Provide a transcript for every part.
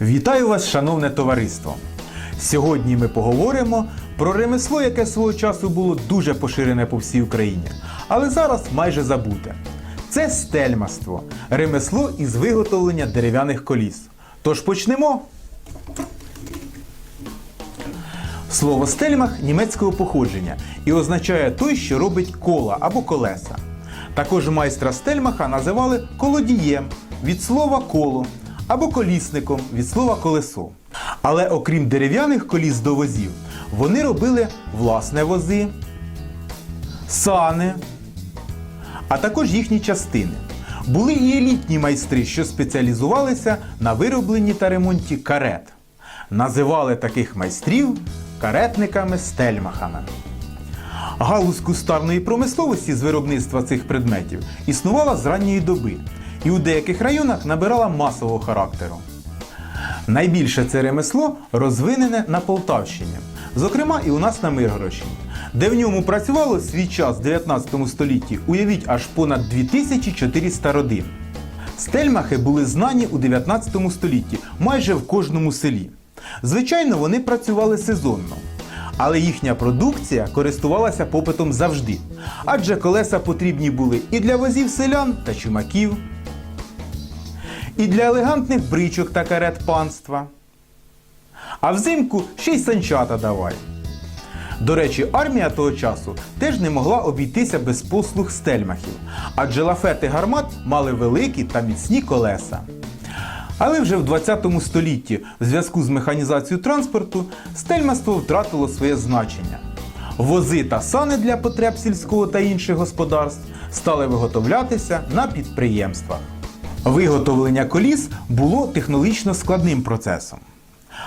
Вітаю вас, шановне товариство! Сьогодні ми поговоримо про ремесло, яке свого часу було дуже поширене по всій Україні, але зараз майже забуте. Це стельмаство, ремесло із виготовлення дерев'яних коліс. Тож почнемо. Слово стельмах німецького походження і означає той, що робить кола або колеса. Також майстра стельмаха називали колодієм від слова коло або колісником від слова колесо. Але окрім дерев'яних коліс до возів, вони робили власне вози, сани, а також їхні частини. Були і елітні майстри, що спеціалізувалися на виробленні та ремонті карет. Називали таких майстрів каретниками-стельмахами. Галузь кустарної промисловості з виробництва цих предметів існувала з ранньої доби і у деяких районах набирала масового характеру. Найбільше це ремесло розвинене на Полтавщині, зокрема і у нас на Миргородщині, де в ньому працювало свій час в 19 столітті, уявіть, аж понад 2400 родин. Стельмахи були знані у 19 столітті майже в кожному селі. Звичайно, вони працювали сезонно. Але їхня продукція користувалася попитом завжди, адже колеса потрібні були і для возів селян та чумаків, і для елегантних бричок та карет панства. А взимку ще й санчата давай. До речі, армія того часу теж не могла обійтися без послуг стельмахів, адже лафети гармат мали великі та міцні колеса. Але вже в 20 столітті, в зв'язку з механізацією транспорту, стельмаство втратило своє значення. Вози та сани для потреб сільського та інших господарств стали виготовлятися на підприємствах. Виготовлення коліс було технологічно складним процесом.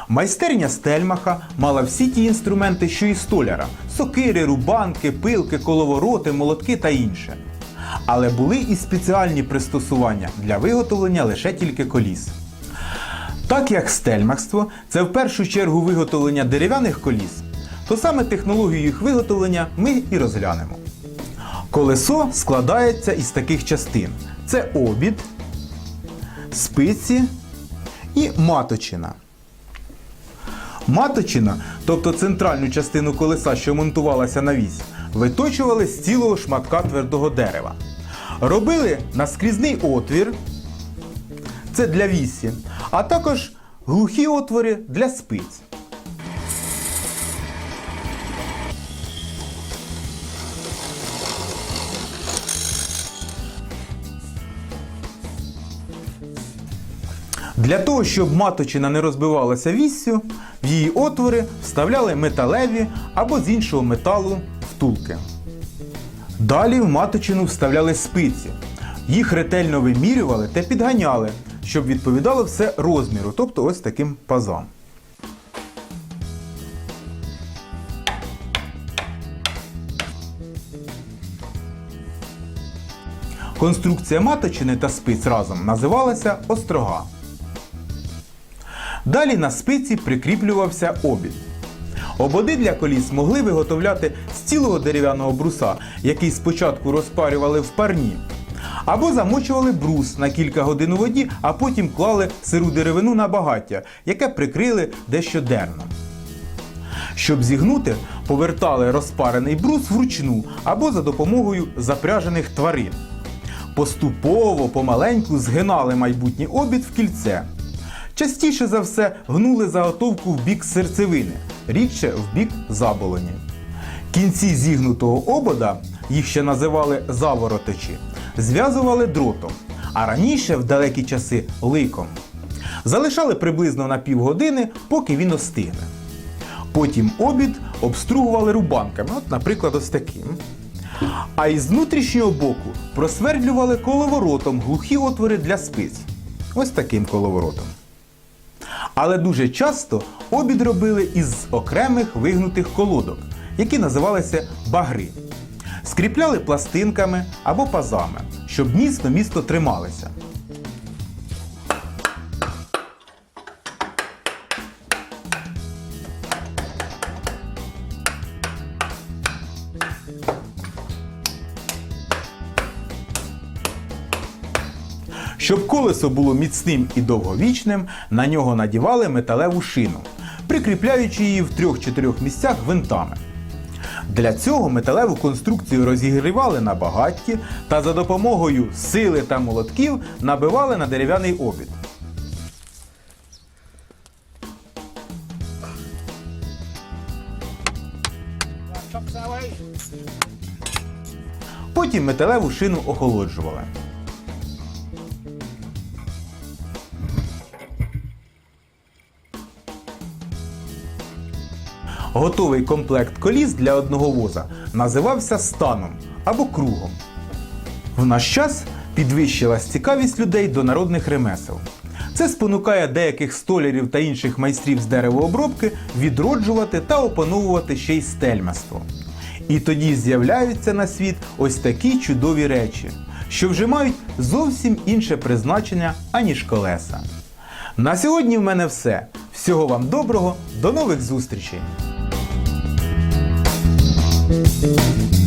Майстерня стельмаха мала всі ті інструменти, що і столяра: сокири, рубанки, пилки, коловороти, молотки та інше. Але були і спеціальні пристосування для виготовлення лише тільки коліс. Так як стельмахство це в першу чергу виготовлення дерев'яних коліс, то саме технологію їх виготовлення ми і розглянемо. Колесо складається із таких частин: це обід, спиці і маточина. Маточина, тобто центральну частину колеса, що монтувалася на вісь, виточували з цілого шматка твердого дерева. Робили наскрізний отвір, це для вісі, а також глухі отвори для спиць. Для того, щоб маточина не розбивалася віссю, в її отвори вставляли металеві або з іншого металу втулки. Далі в маточину вставляли спиці. Їх ретельно вимірювали та підганяли, щоб відповідало все розміру, тобто ось таким пазам. Конструкція маточини та спиць разом називалася острога. Далі на спиці прикріплювався обід. Ободи для коліс могли виготовляти з цілого дерев'яного бруса, який спочатку розпарювали в парні, або замочували брус на кілька годин у воді, а потім клали сиру деревину на багаття, яке прикрили дещо дерном. Щоб зігнути, повертали розпарений брус вручну або за допомогою запряжених тварин. Поступово, помаленьку згинали майбутній обід в кільце. Частіше за все гнули заготовку в бік серцевини, рідше в бік заболоні. Кінці зігнутого обода, їх ще називали заворотичі, зв'язували дротом, а раніше в далекі часи ликом. Залишали приблизно на півгодини, поки він остигне. Потім обід обстругували рубанками, от, наприклад, ось таким. А із внутрішнього боку просвердлювали коловоротом глухі отвори для спиць. Ось таким коловоротом. Але дуже часто обід робили із окремих вигнутих колодок, які називалися багри. Скріпляли пластинками або пазами, щоб міцно місто трималися. Щоб колесо було міцним і довговічним, на нього надівали металеву шину, прикріпляючи її в трьох-чотирьох місцях гвинтами. Для цього металеву конструкцію розігрівали на багатті та за допомогою сили та молотків набивали на дерев'яний обід. Потім металеву шину охолоджували. Готовий комплект коліс для одного воза називався станом або кругом. В наш час підвищилась цікавість людей до народних ремесел. Це спонукає деяких столярів та інших майстрів з деревообробки відроджувати та опановувати ще й стельмаство. І тоді з'являються на світ ось такі чудові речі, що вже мають зовсім інше призначення, аніж колеса. На сьогодні в мене все. Всього вам доброго, до нових зустрічей! Música